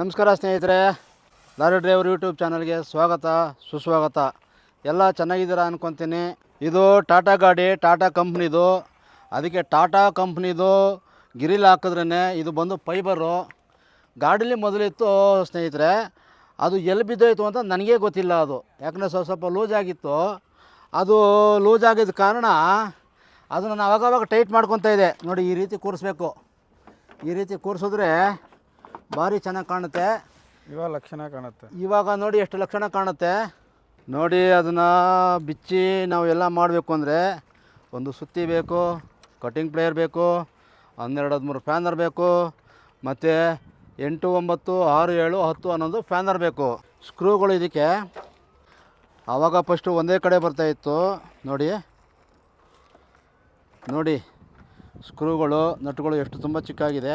ನಮಸ್ಕಾರ ಸ್ನೇಹಿತರೆ, lorry driver YouTube ಚಾನಲ್ಗೆ ಸ್ವಾಗತ, ಸುಸ್ವಾಗತ. ಎಲ್ಲ ಚೆನ್ನಾಗಿದ್ದೀರಾ ಅನ್ಕೊತೀನಿ. ಇದು ಟಾಟಾ ಗಾಡಿ, ಟಾಟಾ ಕಂಪ್ನಿದು. ಅದಕ್ಕೆ ಟಾಟಾ ಕಂಪ್ನಿದು ಗಿರಿಲ್ ಹಾಕಿದ್ರೇ ಇದು ಬಂದು ಫೈಬರು. ಗಾಡೀಲಿ ಮೊದಲಿತ್ತು ಸ್ನೇಹಿತರೆ, ಅದು ಎಲ್ಲಿ ಬಿದ್ದೋಯ್ತು ಅಂತ ನನಗೇ ಗೊತ್ತಿಲ್ಲ ಅದು. ಯಾಕಂದರೆ ಸ್ವಲ್ಪ ಸ್ವಲ್ಪ ಲೂಸ್ ಆಗಿತ್ತು. ಅದು ಲೂಸ್ ಆಗಿದ್ದ ಕಾರಣ ಅದನ್ನು ನಾನು ಅವಾಗವಾಗ ಟೈಟ್ ಮಾಡ್ಕೊತಾ ಇದೆ. ನೋಡಿ, ಈ ರೀತಿ ಕೂರಿಸ್ಬೇಕು. ಈ ರೀತಿ ಕೂರಿಸಿದ್ರೆ ಭಾರಿ ಚೆನ್ನಾಗಿ ಕಾಣುತ್ತೆ. ಇವಾಗ ಲಕ್ಷಣ ಕಾಣುತ್ತೆ. ಇವಾಗ ನೋಡಿ ಎಷ್ಟು ಲಕ್ಷಣ ಕಾಣುತ್ತೆ. ನೋಡಿ ಅದನ್ನು ಬಿಚ್ಚಿ ನಾವು ಎಲ್ಲ ಮಾಡಬೇಕು ಅಂದರೆ ಒಂದು ಸುತ್ತಿ ಬೇಕು ಕಟಿಂಗ್ ಪ್ಲೇಯರ್ ಬೇಕು ಹನ್ನೆರಡು ಹದಿಮೂರು ಫ್ಯಾನರ್ ಬೇಕು ಮತ್ತು ಎಂಟು ಒಂಬತ್ತು ಆರು ಏಳು ಹತ್ತು ಹನ್ನೊಂದು ಫ್ಯಾನರ್ ಬೇಕು. ಸ್ಕ್ರೂಗಳು ಇದಕ್ಕೆ ಆವಾಗ ಫಸ್ಟು ಒಂದೇ ಕಡೆ ಬರ್ತಾಯಿತ್ತು ನೋಡಿ. ನೋಡಿ. ಸ್ಕ್ರೂಗಳು, ನಟ್ಗಳು ಎಷ್ಟು ತುಂಬ ಚಿಕ್ಕಾಗಿದೆ.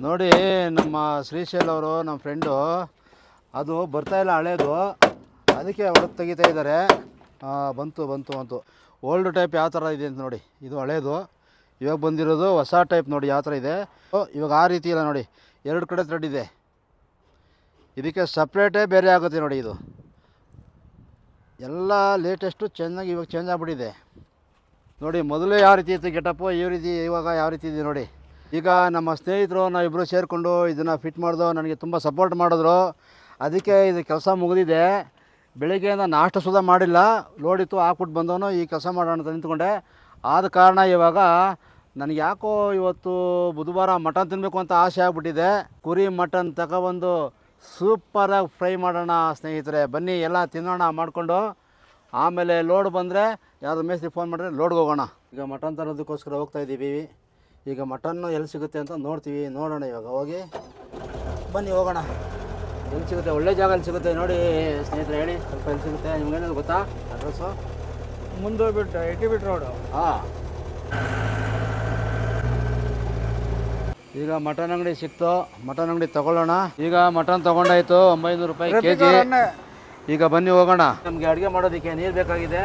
ನೋಡಿ, ನಮ್ಮ ಶ್ರೀಶೈಲ್ ಅವರು, ನಮ್ಮ ಫ್ರೆಂಡು, ಅದು ಬರ್ತಾಯಿಲ್ಲ ಹಳೇದು. ಅದಕ್ಕೆ ಹೊರಗೆ ತೆಗಿತಾ ಇದ್ದಾರೆ. ಬಂತು ಬಂತು ಬಂತು. ಓಲ್ಡ್ ಟೈಪ್ ಯಾವ ಥರ ಇದೆ ಅಂತ ನೋಡಿ. ಇದು ಹಳೇದು. ಇವಾಗ ಬಂದಿರೋದು ಹೊಸ ಟೈಪ್ ನೋಡಿ ಯಾವ ಥರ ಇದೆ. ಇವಾಗ ಆ ರೀತಿ ಇಲ್ಲ ನೋಡಿ. ಎರಡು ಕಡೆ ಥ್ರೆಡ್ ಇದೆ. ಇದಕ್ಕೆ ಸಪ್ರೇಟೇ ಬೇರೆ ಆಗುತ್ತೆ ನೋಡಿ ಇದು. ಎಲ್ಲ ಲೇಟೆಸ್ಟು ಚೆನ್ನಾಗಿ ಇವಾಗ ಚೇಂಜ್ ಆಗಿಬಿಟ್ಟಿದೆ. ನೋಡಿ, ಮೊದಲು ಯಾವ ರೀತಿ ಇತ್ತು ಗೆಟಪ್ಪು ಈ ರೀತಿ ಇವಾಗ ಯಾವ ರೀತಿ ಇದೆ ನೋಡಿ. ಈಗ ನಮ್ಮ ಸ್ನೇಹಿತರು ನಾವಿಬ್ಬರು ಸೇರಿಕೊಂಡು ಇದನ್ನು ಫಿಟ್ ಮಾಡಿದ್ರು ನನಗೆ ತುಂಬ ಸಪೋರ್ಟ್ ಮಾಡಿದ್ರು. ಅದಕ್ಕೆ ಇದು ಕೆಲಸ ಮುಗಿದಿದೆ. ಬೆಳಿಗ್ಗೆಯಿಂದ ನಾಷ್ಟ ಸುದ ಮಾಡಿಲ್ಲ. ಲೋಡಿತ್ತು, ಹಾಕ್ಬಿಟ್ಟು ಬಂದವನು ಈ ಕೆಲಸ ಮಾಡೋಣ ಅಂತ ನಿಂತ್ಕೊಂಡೆ. ಆದ ಕಾರಣ ಇವಾಗ ನನಗೆ ಯಾಕೋ ಇವತ್ತು ಬುಧವಾರ ಮಟನ್ ತಿನ್ನಬೇಕು ಅಂತ ಆಸೆ ಆಗ್ಬಿಟ್ಟಿದೆ. ಕುರಿ, ಮಟನ್ ತಗೊಬಂದು ಸೂಪರಾಗಿ ಫ್ರೈ ಮಾಡೋಣ ಸ್ನೇಹಿತರೆ. ಬನ್ನಿ, ಎಲ್ಲ ತಿನ್ನೋಣ ಮಾಡಿಕೊಂಡು. ಆಮೇಲೆ ಲೋಡ್ ಬಂದರೆ ಯಾರು ಮೇಸ್ತ್ರಿ ಫೋನ್ ಮಾಡಿದ್ರೆ ಲೋಡ್ಗೆ ಹೋಗೋಣ. ಈಗ ಮಟನ್ ತರೋದಕ್ಕೋಸ್ಕರ ಹೋಗ್ತಾ ಇದ್ದೀವಿ ಈಗ ಮಟನ್ನು ಎಲ್ಲಿ ಸಿಗುತ್ತೆ ಅಂತ ನೋಡ್ತೀವಿ ನೋಡೋಣ ಇವಾಗ. ಹೋಗಿ ಬನ್ನಿ ಹೋಗೋಣ. ಎಲ್ಲಿ ಸಿಗುತ್ತೆ? ಒಳ್ಳೆ ಜಾಗ ಎಲ್ಲಿ ಸಿಗುತ್ತೆ ನೋಡಿ ಸ್ನೇಹಿತರೆ ಹೇಳಿ. ಸ್ವಲ್ಪ ಎಲ್ಲಿ ಸಿಗುತ್ತೆ? ನಿಮ್ಗೇನಾದ್ರು ಗೊತ್ತಾ? ಅಡ್ರೆಸ್ಸು ಮುಂದೆ ಹೋಗ್ಬಿಟ್ಟು ಏಟಿ ಬಿಟ್ ರೋಡು. ಹಾಂ. ಈಗ ಮಟನ್ ಅಂಗಡಿ ಸಿಕ್ತು. ಮಟನ್ ಅಂಗಡಿ ತಗೊಳ್ಳೋಣ. ಈಗ ಮಟನ್ ತಗೊಂಡಾಯ್ತು ಒಂಬೈನೂರು ರೂಪಾಯಿ ಕೆ ಜಿ ಈಗ ಬನ್ನಿ ಹೋಗೋಣ. ನಮಗೆ ಅಡುಗೆ ಮಾಡೋದಕ್ಕೆ ನೀರು ಬೇಕಾಗಿದೆ.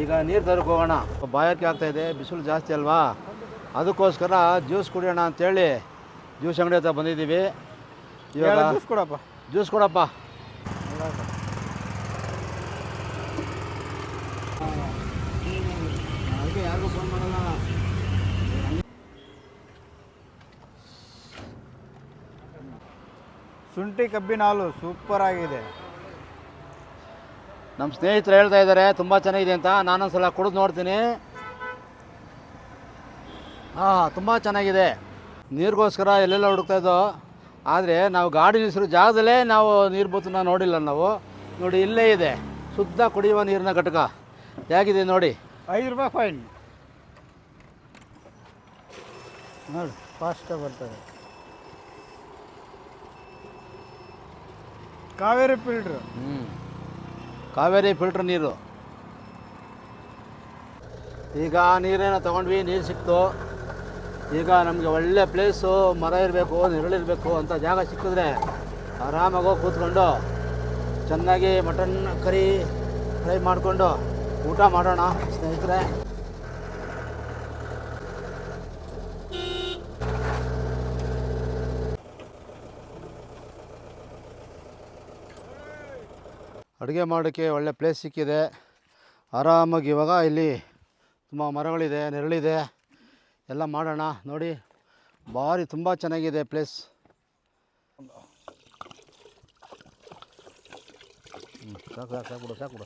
ಈಗ ನೀರು ತರಕ್ಕೆ ಹೋಗೋಣ ಬಾಯಕ್ಕೆ ಆಗ್ತಾ ಇದೆ ಬಿಸಿಲು ಜಾಸ್ತಿ ಅಲ್ವಾ? ಅದಕ್ಕೋಸ್ಕರ ಜ್ಯೂಸ್ ಕುಡಿಯೋಣ ಅಂತೇಳಿ ಜ್ಯೂಸ್ ಅಂಗಡಿ ಹತ್ರ ಬಂದಿದ್ದೀವಿ. ಇವಾಗ ಜ್ಯೂಸ್ ಕೊಡಪ್ಪ. ಜ್ಯೂಸ್ ಕೊಡಪ್ಪ. ಯಾರಿಗೂ ಫೋನ್ ಮಾಡಲ್ಲ ಶುಂಠಿ ಕಬ್ಬಿನ ಹಾಲು ಸೂಪರ್ ಆಗಿದೆ. ನಮ್ಮ ಸ್ನೇಹಿತರು ಹೇಳ್ತಾ ಇದ್ದಾರೆ ತುಂಬ ಚೆನ್ನಾಗಿದೆ ಅಂತ. ನಾನೊಂದ್ಸಲ ಕುಡಿದು ನೋಡ್ತೀನಿ. ಹಾಂ ತುಂಬ ಚೆನ್ನಾಗಿದೆ. ನೀರಿಗೋಸ್ಕರ ಎಲ್ಲೆಲ್ಲ ಹುಡುಕ್ತಾ ಇದ್ದೋ ಆದರೆ ನಾವು ಗಾಡಿ ನಿಲ್ಲಿಸಿರೋ ಜಾಗದಲ್ಲೇ ನಾವು ನೀರು ಬೂತನ್ನ ನೋಡಿಲ್ಲ ನಾವು. ನೋಡಿ ಇಲ್ಲೇ ಇದೆ. ಶುದ್ಧ ಕುಡಿಯುವ ನೀರಿನ ಘಟಕ. ಹೇಗಿದೆ ನೋಡಿ? ಐದು ರೂಪಾಯಿ ಫೈನ್. ನೋಡಿ ಫಾಸ್ಟಾಗಿ ಬರ್ತದೆ. ಕಾವೇರಿ ಫಿಲ್ಟ್ರು. ಹ್ಞೂ ಕಾವೇರಿ ಫಿಲ್ಟ್ರ್ ನೀರು. ಈಗ ನೀರೇನೋ ತೊಗೊಂಡ್ವಿ, ನೀರು ಸಿಕ್ತು. ಈಗ ನಮಗೆ ಒಳ್ಳೆ ಪ್ಲೇಸು ಮರ ಇರಬೇಕು ನೆರಳಿರಬೇಕು ಅಂತ ಜಾಗ ಸಿಕ್ಕಿದ್ರೆ ಆರಾಮಾಗಿ ಹೋಗಿ ಕೂತ್ಕೊಂಡು ಚೆನ್ನಾಗಿ ಮಟನ್ ಕರಿ ಫ್ರೈ ಮಾಡಿಕೊಂಡು ಊಟ ಮಾಡೋಣ ಸ್ನೇಹಿತರೆ. ಅಡುಗೆ ಮಾಡೋಕ್ಕೆ ಒಳ್ಳೆ ಪ್ಲೇಸ್ ಸಿಕ್ಕಿದೆ. ಆರಾಮಾಗಿ ಇವಾಗ ಇಲ್ಲಿ ತುಂಬ ಮರಗಳಿದೆ, ನೆರಳಿದೆ. ಎಲ್ಲ ಮಾಡೋಣ. ನೋಡಿ ಭಾರಿ ತುಂಬ ಚೆನ್ನಾಗಿದೆ ಪ್ಲೇಸ್ ಸಾಕು ಸಾಕು ಸಾಕು ಸಾಕು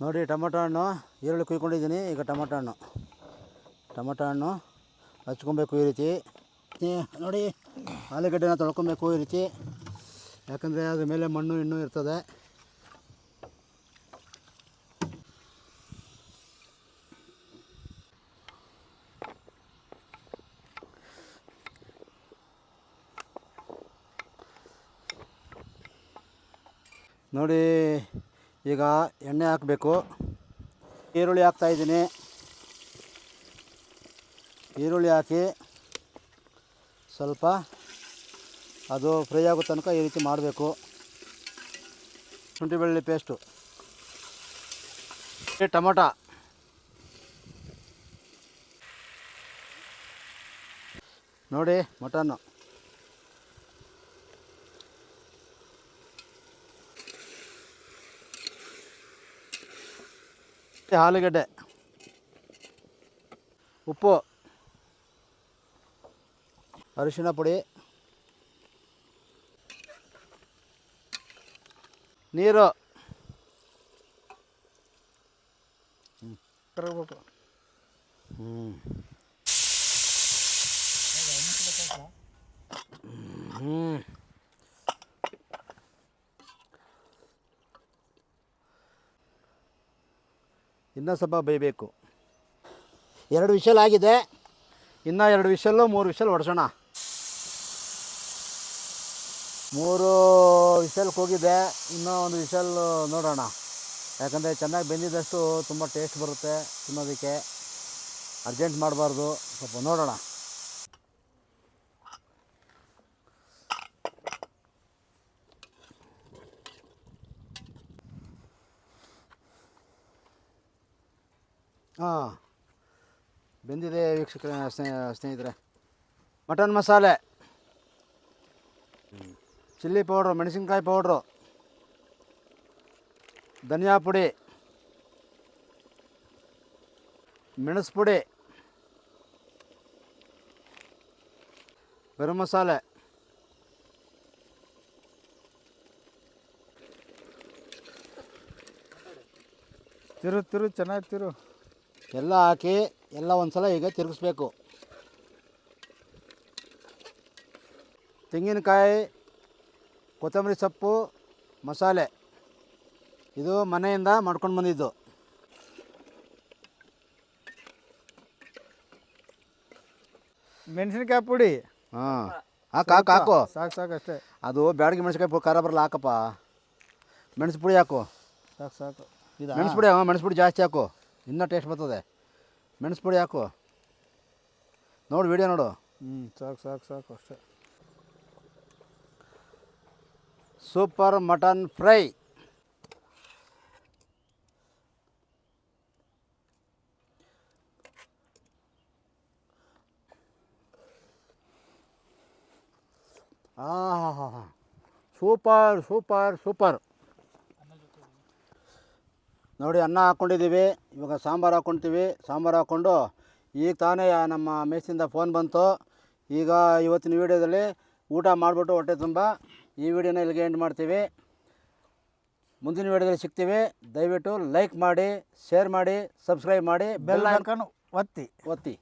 ನೋಡಿ, ಟೊಮೊಟೊ ಹಣ್ಣು, ಈರುಳ್ಳಿ ಕುಯ್ಕೊಂಡಿದ್ದೀನಿ. ಈಗ ಟೊಮೊಟೊ ಹಣ್ಣು. ಟೊಮೊಟೊ ಹಣ್ಣು ಹಚ್ಕೊಬೇಕು ಈ ರೀತಿ. ನೋಡಿ, ಆಲೂಗಡ್ಡೆನ ತೊಳ್ಕೊಬೇಕು ಈ ರೀತಿ. ಯಾಕಂದರೆ ಅದ್ರ ಮೇಲೆ ಮಣ್ಣು, ಇನ್ನೂ ಇರ್ತದೆ. ನೋಡಿ, ಈಗ ಎಣ್ಣೆ ಹಾಕಬೇಕು. ಈರುಳ್ಳಿ ಹಾಕ್ತಾಯಿದ್ದೀನಿ ಈರುಳ್ಳಿ ಹಾಕಿ ಸ್ವಲ್ಪ ಅದು ಫ್ರೈ ಆಗೋ ತನಕ ಈ ರೀತಿ ಮಾಡಬೇಕು. ಶುಂಠಿ ಬೆಳ್ಳುಳ್ಳಿ ಪೇಸ್ಟು ಟೊಮೊಟೊ. ನೋಡಿ, ಮಟನ್ನು. ಆಲೂಗಡ್ಡೆ. ಉಪ್ಪು. ಅರಿಶಿನ ಪುಡಿ. ನೀರು. ಹ್ಞೂ ಇನ್ನೂ ಸ್ವಲ್ಪ ಬೇಯಬೇಕು. ಎರಡು ವಿಷಲ್ ಆಗಿದೆ. ಇನ್ನೂ ಎರಡು ವಿಷಲ್ಲು ಮೂರು ವಿಷಲ್ ಹೊಡ್ಸೋಣ ಮೂರು ವಿಷಲ್ಗೆ ಹೋಗಿದೆ ಇನ್ನೂ ಒಂದು ವಿಶಲ್ ನೋಡೋಣ. ಯಾಕಂದರೆ ಚೆನ್ನಾಗಿ ಬೆಂದಿದ್ದಷ್ಟು ತುಂಬ ಟೇಸ್ಟ್ ಬರುತ್ತೆ ತಿನ್ನೋದಕ್ಕೆ. ಅರ್ಜೆಂಟ್ ಮಾಡಬಾರ್ದು, ಸ್ವಲ್ಪ ನೋಡೋಣ. ಹಾಂ, ಬೆಂದಿದೆ ವೀಕ್ಷಕ ಸ್ನೇಹ ಸ್ನೇಹಿತರೆ. ಮಟನ್ ಮಸಾಲೆ. ಚಿಲ್ಲಿ ಪೌಡ್ರು, ಮೆಣಸಿನ್ಕಾಯಿ ಪೌಡ್ರು, ಧನಿಯಾ ಪುಡಿ, ಮೆಣಸು ಪುಡಿ, ಗರಂ ಮಸಾಲೆ, ತಿರು ತಿರು, ಚೆನ್ನಾಗಿ ತಿರು. ಎಲ್ಲ ಹಾಕಿ, ಎಲ್ಲ ಒಂದು ಸಲ ಈಗ ತಿರುಗಿಸ್ಬೇಕು. ತೆಂಗಿನಕಾಯಿ ಕೊತ್ತಂಬರಿ ಸೊಪ್ಪು ಮಸಾಲೆ. ಇದು ಮನೆಯಿಂದ ಮಾಡ್ಕೊಂಡು ಬಂದಿದ್ದು. ಮೆಣಸಿನಕಾಯಿ ಪುಡಿ? ಹಾಂ. ಹಾಕು ಹಾಕು ಹಾಕು. ಸಾಕು ಸಾಕು ಅಷ್ಟೇ. ಅದು ಬ್ಯಾಡಗಿ ಮೆಣಸಿನ್ಕಾಯಿ ಪುಡಿ ಖಾರ ಬರಲ್ಲ ಹಾಕಪ್ಪ. ಮೆಣಸು ಪುಡಿ ಹಾಕು. ಸಾಕು ಸಾಕು. ಇದು? ಮೆಣಸು ಪುಡಿ ಹಾಂ ಮೆಣಸು ಪುಡಿ ಜಾಸ್ತಿ ಹಾಕು. ಇನ್ನೂ ಟೇಸ್ಟ್ ಬರ್ತದೆ. ಮೆಣಸು ಪುಡಿ ಹಾಕು. ನೋಡು ವಿಡಿಯೋ ನೋಡು. ಹ್ಞೂ ಸಾಕು ಸಾಕು ಸಾಕು ಅಷ್ಟೇ. Super mutton fry. ಆಹಾ ಸೂಪರ್ ಸೂಪರ್ ಸೂಪರ್. ನೋಡಿ, ಅನ್ನ ಹಾಕ್ಕೊಂಡಿದ್ದೀವಿ ಇವಾಗ ಸಾಂಬಾರು ಹಾಕ್ಕೊಳ್ತೀವಿ ಸಾಂಬಾರು ಹಾಕ್ಕೊಂಡು ಈಗ ತಾನೇ ನಮ್ಮ ಮೇಸಿಂದ ಫೋನ್ ಬಂತು. ಈಗ ಇವತ್ತಿನ ವೀಡಿಯೋದಲ್ಲಿ ಊಟ ಮಾಡಿಬಿಟ್ಟು ಹೊಟ್ಟೆ ತುಂಬ. ಈ ವಿಡಿಯೋನ ಇಲ್ಲಿಗೆ ಎಂಡ್ ಮಾಡ್ತೀವಿ. ಮುಂದಿನ ವಿಡಿಯೋದಲ್ಲಿ ಸಿಗ್ತೀವಿ. ದಯವಿಟ್ಟು ಲೈಕ್ ಮಾಡಿ ಶೇರ್ ಮಾಡಿ ಸಬ್ಸ್ಕ್ರೈಬ್ ಮಾಡಿ ಬೆಲ್ ಐಕಾನ್ ಒತ್ತಿ. ಒತ್ತಿ.